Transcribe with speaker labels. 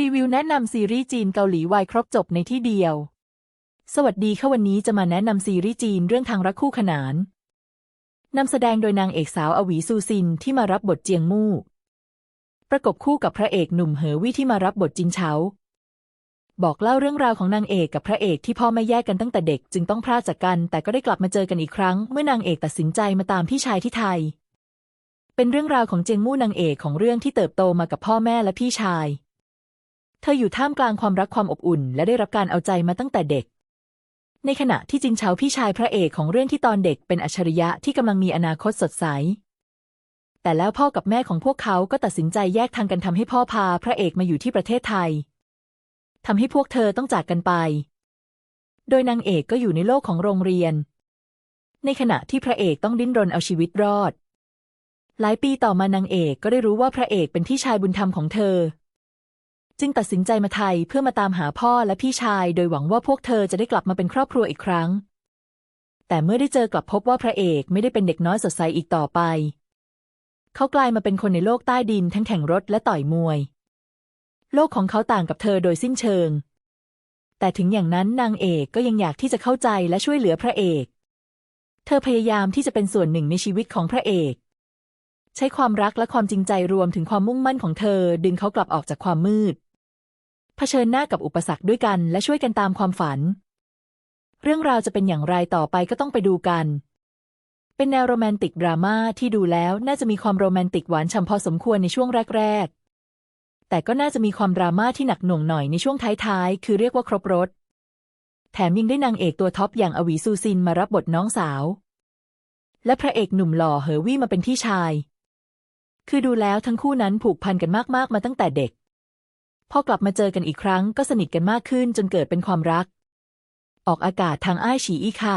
Speaker 1: รีวิวแนะนำซีรีส์จีนเกาหลีวายครบจบในที่เดียว สวัสดีค่ะวันนี้จะมาแนะนำซีรีส์จีนเรื่องทางรักคู่ขนานนำแสดงโดยนางเอกสาวอวีซูซินที่มารับบทเจียงมู่ ประกบคู่กับพระเอกหนุ่มเหอวี่ที่มารับบทจินเฉาบอกเล่าเรื่องราวของนางเอกกับพระเอกที่พ่อไม่แยกกันตั้งแต่เด็กจึงต้องพลาดจากกัน แต่ก็ได้กลับมาเจอกันอีกครั้ง เมื่อนางเอกตัดสินใจมาตามพี่ชายที่ไทย เป็นเรื่องราวของเจียงมู่นางเอกของเรื่องที่เติบโตมากับพ่อแม่และพี่ชาย เธออยู่ท่ามกลางความรักความอบอุ่น และได้รับการเอาใจมาตั้งแต่เด็ก ในขณะที่จินเฉาพี่ชายพระเอกของเรื่องที่ตอนเด็กเป็นอัจฉริยะที่กำลังมีอนาคตสดใส แต่แล้วพ่อกับแม่ของพวกเขาก็ตัดสินใจแยกทางกันทำให้พ่อพาพระเอกมาอยู่ที่ประเทศไทยทำให้พวกเธอต้องจากกันไป โดยนางเอกก็อยู่ในโลกของโรงเรียน ในขณะที่พระเอกต้องดิ้นรนเอาชีวิตรอด หลายปีต่อมานางเอกก็ได้รู้ว่าพระเอกเป็นพี่ชายบุญธรรมของเธอ จึงตัดสินใจมาไทยเพื่อมาตามหาพ่อและพี่ชาย โดยหวังว่าพวกเธอจะได้กลับมาเป็นครอบครัวอีกครั้ง แต่เมื่อได้เจอกลับพบว่าพระเอกไม่ได้เป็นเด็กน้อยสดใสอีกต่อไป เขากลายมาเป็นคนในโลกใต้ดินทั้งแข่งรถและต่อยมวย โลกของเขาต่างกับเธอโดยสิ้นเชิง แต่ถึงอย่างนั้นนางเอกก็ยังอยากที่จะเข้าใจและช่วยเหลือพระเอก เธอพยายามที่จะเป็นส่วนหนึ่งในชีวิตของพระเอกใช้ความรักและความจริงใจรวมถึงความมุ่งมั่นของเธอ ดึงเขากลับออกจากความมืด เผชิญหน้ากับอุปสรรคด้วยกันและช่วยกันตามความฝัน เรื่องราวจะเป็นอย่างไรต่อไปก็ต้องไปดูกัน เป็นแนวโรแมนติกดราม่าที่ดูแล้วน่าจะมีความโรแมนติกหวานฉ่ำพอสมควรในช่วงแรก ๆ แต่ก็น่าจะมีความดราม่าที่หนักหน่วงหน่อยในช่วงท้าย ๆ คือเรียกว่าครบรถ แถมยังได้นางเอกตัวท็อปอย่างอวีซูซินมารับบทน้องสาว และพระเอกหนุ่มหล่อเหอวี่มาเป็นพี่ชาย คือดูแล้วทั้งคู่นั้นผูกพันกันมาก ๆ มาตั้งแต่เด็ก พอกลับมาเจอกันอีกครั้งก็สนิทกันมากขึ้นจนเกิดเป็นความรัก ออกอากาศทางอ้ายฉีอี้ค่ะ